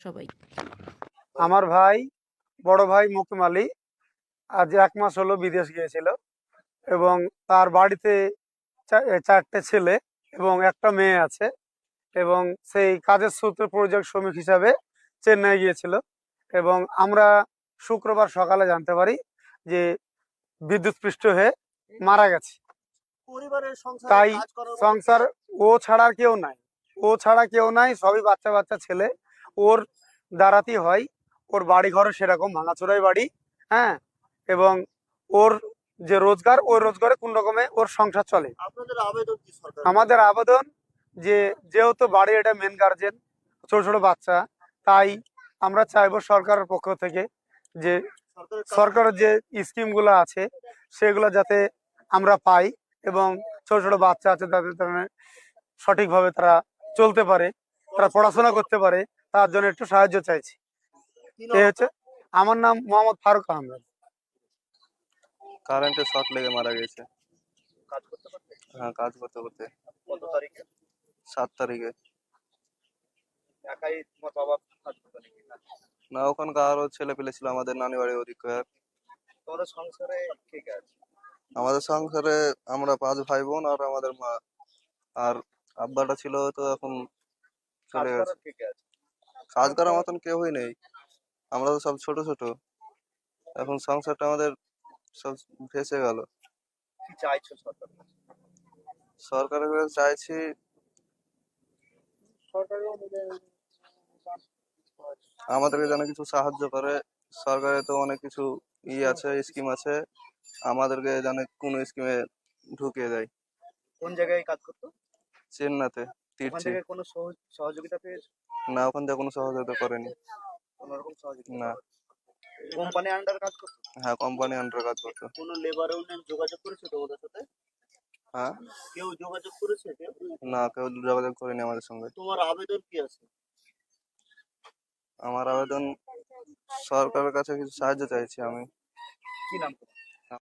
সবাই। আমার ভাই বড় ভাই মুকিম আলী আজ এক মাস হলো বিদেশ গিয়েছিল এবং তার বাড়িতে চা- চারটে ছেলে এবং একটা মেয়ে আছে এবং সেই কাজের সূত্রে প্রজেক্ট শ্রমিক হিসাবে চেন্নাই গিয়েছিল এবং আমরা শুক্রবার সকালে জানতে পারি যে বিদ্যুৎপৃষ্ট হয়ে মারা গেছে। তাই সংসার ও ছাড়া কেউ নাই। ও ছাড়া কেউ নাই সবই বাচ্চা বাচ্চা ছেলে। ওর দ্বারাতেই হয় ওর বাড়ি ঘরে সেরকম ভাঙাচোরাই বাড়ি হ্যাঁ? এবং ওর যে রোজগার ওই রোজগারে কোন রকমে ওর সংসার চলে। আমাদের আবেদন যে যেহেতু বাড়ি এটা মেন গার্জেন ছোট ছোট বাচ্চা তাই আমরা চাইব সরকারের পক্ষ থেকে যে সরকারের যে স্কিমগুলো আছে সেগুলো যাতে আমরা পাই এবং ছোট ছোট বাচ্চা আছে তাদের সঠিকভাবে তারা চলতে পারে তারা পড়াশোনা করতে পারে তার জন্য একটু সাহায্য চাইছি। এই হচ্ছে আমার নাম মোহাম্মদ ফারুক আহমেদ। কারেন্টে শর্ট লেগে মারা গেছে। কাজ করতে হ্যাঁ কাজ করতে করতে। কত তারিখে? সাত তারিখে। একাই তোমার বাবা কাজ করতে নাকি না? ওখানকার আরও ছেলে পেলে ছিল আমাদের নানি বাড়ি ওদিকে তোমাদের সংসারে কে কে আছে? আমাদের সংসারে আমরা পাঁচ ভাই বোন আর আমাদের মা। আর আব্বাটা ছিল তো এখন চলে গেছে। করার কে কে আছে? কাজ করার মতন কেউই নেই। আমরা তো সব ছোট ছোট। এখন সংসারটা আমাদের সব ভেসে গেল। কি চাইছো সরকার সরকারের কাছে চাইছি আমাদেরকে যেন কিছু সাহায্য করে। সরকারের তো অনেক কিছু ই আছে স্কিম আছে। আমাদেরকে যেন কোনো স্কিমে ঢুকিয়ে দেয়। কোন জায়গায় কাজ করতো? চেন্নাতে কোনো সহযোগিতা পেয়েছ? না ওখান থেকে কোনো সহযোগিতা করেনি। কোনো রকম সহযোগিতা না। কোম্পানি আন্ডার কাজ করতো? হ্যাঁ কোম্পানি আন্ডার কাজ করতো। কোনো লেবার ইউনিয়ন যোগাযোগ করেছে তোমাদের সাথে? হ্যাঁ? কেউ যোগাযোগ করেছে? কেউ? না কেউ যোগাযোগ করেনি আমাদের সঙ্গে। তোমার আবেদন কি আছে? আমার আবেদন সরকারের কাছে কিছু সাহায্য চাইছি আমি। কি নাম?